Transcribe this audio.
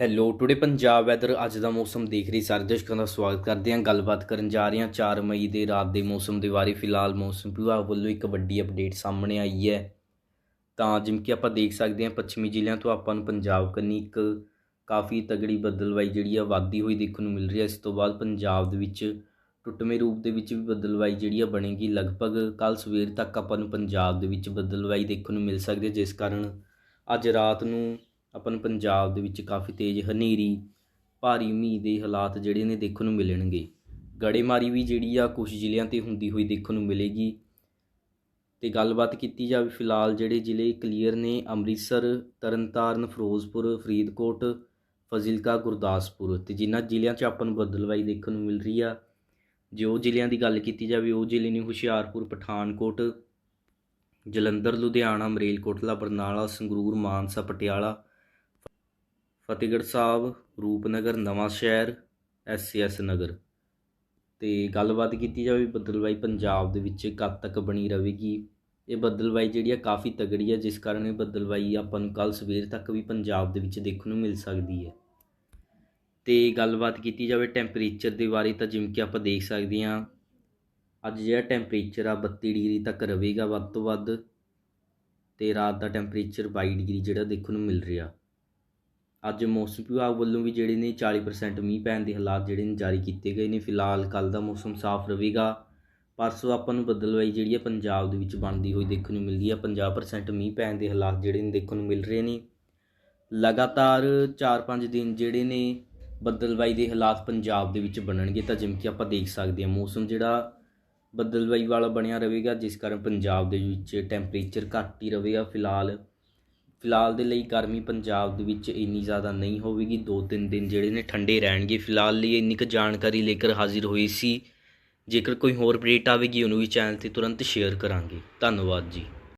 Hello today Punjab weather ਅੱਜ ਦਾ ਮੌਸਮ ਦੇਖ ਰਹੀ ਸਾਰੇ ਦਰਸ਼ਕਾਂ ਦਾ ਸਵਾਗਤ ਕਰਦੇ ਹਾਂ। ਗੱਲਬਾਤ ਕਰਨ ਜਾ ਰਹੇ ਹਾਂ। 4 ਮਈ ਦੇ ਰਾਤ ਦੇ ਮੌਸਮ ਦੇ ਬਾਰੇ। ਫਿਲਹਾਲ ਮੌਸਮ ਵਿਭਾਗ ਵੱਲੋਂ ਇੱਕ ਵੱਡੀ ਅਪਡੇਟ ਸਾਹਮਣੇ ਆਈ ਹੈ। ਤਾਂ ਜਿਵੇਂ ਕਿ ਆਪਾਂ ਦੇਖ ਸਕਦੇ ਹਾਂ, ਪੱਛਮੀ ਜ਼ਿਲ੍ਹਿਆਂ ਤੋਂ ਆਪਾਂ ਨੂੰ ਪੰਜਾਬ ਕੰਨੀ ਇੱਕ ਕਾਫੀ ਤਗੜੀ ਬੱਦਲਵਾਈ ਜਿਹੜੀ ਆ ਵਾਧੀ ਹੋਈ ਦੇਖਣ ਨੂੰ ਮਿਲ ਰਹੀ ਹੈ। ਇਸ ਤੋਂ ਬਾਅਦ ਪੰਜਾਬ ਦੇ ਵਿੱਚ ਟੁੱਟਵੇਂ ਰੂਪ ਦੇ ਵਿੱਚ ਵੀ ਬੱਦਲਵਾਈ ਜਿਹੜੀ ਆ ਬਣੇਗੀ। ਲਗਭਗ ਕੱਲ ਸਵੇਰ ਤੱਕ ਆਪਾਂ ਨੂੰ ਪੰਜਾਬ ਦੇ ਵਿੱਚ ਬੱਦਲਵਾਈ ਦੇਖਣ ਨੂੰ ਮਿਲ ਸਕਦੀ ਹੈ। ਜਿਸ ਕਾਰਨ ਅੱਜ ਰਾਤ ਨੂੰ ਆਪਾਂ ਨੂੰ ਪੰਜਾਬ ਦੇ ਵਿੱਚ ਕਾਫੀ ਤੇਜ਼, ਹਨੇਰੀ, ਭਾਰੀ ਮੀਂਹ ਦੇ ਹਾਲਾਤ ਜਿਹੜੇ ਨੇ ਦੇਖਣ ਨੂੰ ਮਿਲਣਗੇ। ਗੜੇਮਾਰੀ ਵੀ ਜਿਹੜੀ ਆ ਕੁਝ ਜ਼ਿਲ੍ਹਿਆਂ ਤੇ ਹੁੰਦੀ ਹੋਈ ਦੇਖਣ ਨੂੰ ਮਿਲੇਗੀ। ਤੇ ਗੱਲਬਾਤ ਕੀਤੀ ਜਾਵੇ ਫਿਲਹਾਲ ਜਿਹੜੇ ਜ਼ਿਲ੍ਹੇ ਕਲੀਅਰ ਨੇ, ਅੰਮ੍ਰਿਤਸਰ, ਤਰਨਤਾਰਨ, ਫਿਰੋਜ਼ਪੁਰ, ਫਰੀਦਕੋਟ, ਫਜ਼ਿਲਕਾ, ਗੁਰਦਾਸਪੁਰ ਤੇ ਜਿਨ੍ਹਾਂ ਜ਼ਿਲ੍ਹਿਆਂ 'ਚ ਆਪਾਂ ਨੂੰ ਬਦਲਵਾਈ ਦੇਖਣ ਨੂੰ ਮਿਲ ਰਹੀ ਆ, ਜੇ ਉਹ ਜ਼ਿਲ੍ਹਿਆਂ ਦੀ ਗੱਲ ਕੀਤੀ ਜਾਵੇ, ਉਹ ਜ਼ਿਲ੍ਹੇ ਨੇ ਹੁਸ਼ਿਆਰਪੁਰ, ਪਠਾਨਕੋਟ, ਜਲੰਧਰ, ਲੁਧਿਆਣਾ, ਮਰੇਲਕੋਟਲਾ, ਬਰਨਾਲਾ, ਸੰਗਰੂਰ, ਮਾਨਸਾ, ਪਟਿਆਲਾ ਫਤਿਹਗੜ੍ਹ ਸਾਹਿਬ, ਰੂਪਨਗਰ, ਨਵਾਂ ਸ਼ਹਿਰ, ਐਸ ਨਗਰ। ਤੇ ਗੱਲਬਾਤ ਕੀਤੀ ਜਾਵੇ ਬੱਦਲਵਾਈ ਪੰਜਾਬ ਦੇ ਵਿੱਚ ਕਦ ਤੱਕ ਬਣੀ ਰਹੇਗੀ, ਇਹ ਬੱਦਲਵਾਈ ਜਿਹੜੀ ਆ ਕਾਫੀ ਤਗੜੀ ਹੈ ਜਿਸ ਕਾਰਨ ਇਹ ਬੱਦਲਵਾਈ ਆਪਾਂ ਨੂੰ ਕੱਲ ਸਵੇਰ ਤੱਕ ਵੀ ਪੰਜਾਬ ਦੇ ਵਿੱਚ ਦੇਖਣ ਨੂੰ ਮਿਲ ਸਕਦੀ ਹੈ। ਤੇ ਗੱਲਬਾਤ ਕੀਤੀ ਜਾਵੇ ਟੈਂਪਰੇਚਰ ਦੇ ਬਾਰੇ ਤਾਂ ਜਿਵੇਂ ਕਿ ਆਪਾਂ ਦੇਖ ਸਕਦੇ ਹਾਂ, ਅੱਜ ਜਿਹੜਾ ਟੈਂਪਰੇਚਰ ਆ 32 ਡਿਗਰੀ ਤੱਕ ਰਹੇਗਾ ਵੱਧ ਤੋਂ ਵੱਧ, ਤੇ ਰਾਤ ਦਾ ਟੈਂਪਰੇਚਰ 22 ਡਿਗਰੀ ਜਿਹੜਾ ਦੇਖਣ ਨੂੰ ਮਿਲ ਰਿਹਾ। ਅੱਜ ਮੌਸਮ ਵਿਭਾਗ ਵੱਲੋਂ ਵੀ ਜਿਹੜੇ ਨੇ 40% ਮੀਂਹ ਪੈਣ ਦੇ ਹਾਲਾਤ ਜਿਹੜੇ ਨੇ ਜਾਰੀ ਕੀਤੇ ਗਏ ਨੇ। ਫਿਲਹਾਲ ਕੱਲ ਦਾ ਮੌਸਮ ਸਾਫ਼ ਰਹੇਗਾ। ਪਰਸੋਂ ਆਪਾਂ ਨੂੰ ਬੱਦਲਵਾਈ ਜਿਹੜੀ ਹੈ ਪੰਜਾਬ ਦੇ ਵਿੱਚ ਬਣਦੀ ਹੋਈ ਦੇਖਣ ਨੂੰ ਮਿਲਦੀ ਹੈ 50% ਮੀਂਹ ਪੈਣ ਦੇ ਹਾਲਾਤ ਜਿਹੜੇ ਨੇ ਦੇਖਣ ਨੂੰ ਮਿਲ ਰਹੇ ਨੇ। ਲਗਾਤਾਰ 4-5 ਦਿਨ ਜਿਹੜੇ ਨੇ ਬੱਦਲਵਾਈ ਦੇ ਹਾਲਾਤ ਪੰਜਾਬ ਦੇ ਵਿੱਚ ਬਣਨਗੇ ਤਾਂ ਜਿਵੇਂ ਕਿ ਆਪਾਂ ਦੇਖ ਸਕਦੇ ਹਾਂ ਮੌਸਮ ਜਿਹੜਾ ਬੱਦਲਵਾਈ ਵਾਲਾ ਬਣਿਆ ਰਹੇਗਾ, ਜਿਸ ਕਾਰਨ ਪੰਜਾਬ ਦੇ ਵਿੱਚ ਟੈਂਪਰੇਚਰ ਘੱਟ ਹੀ ਰਹੇਗਾ। ਫਿਲਹਾਲ ਫਿਲਹਾਲ ਦੇ ਲਈ ਗਰਮੀ ਪੰਜਾਬ ਦੇ ਵਿੱਚ ਇੰਨੀ ਜ਼ਿਆਦਾ ਨਹੀਂ ਹੋਵੇਗੀ। ਦੋ ਤਿੰਨ ਦਿਨ ਜਿਹੜੇ ਨੇ ਠੰਡੇ ਰਹਿਣਗੇ। ਫਿਲਹਾਲ ਲਈ ਇੰਨੀ ਕੁ ਜਾਣਕਾਰੀ ਲੈ ਕੇ ਹਾਜ਼ਰ ਹੋਈ ਸੀ। ਜੇਕਰ ਕੋਈ ਹੋਰ ਅਪਡੇਟ ਆਵੇਗੀ, ਉਹਨੂੰ ਵੀ ਚੈਨਲ ਤੇ ਤੁਰੰਤ ਸ਼ੇਅਰ ਕਰਾਂਗੇ। ਧੰਨਵਾਦ ਜੀ।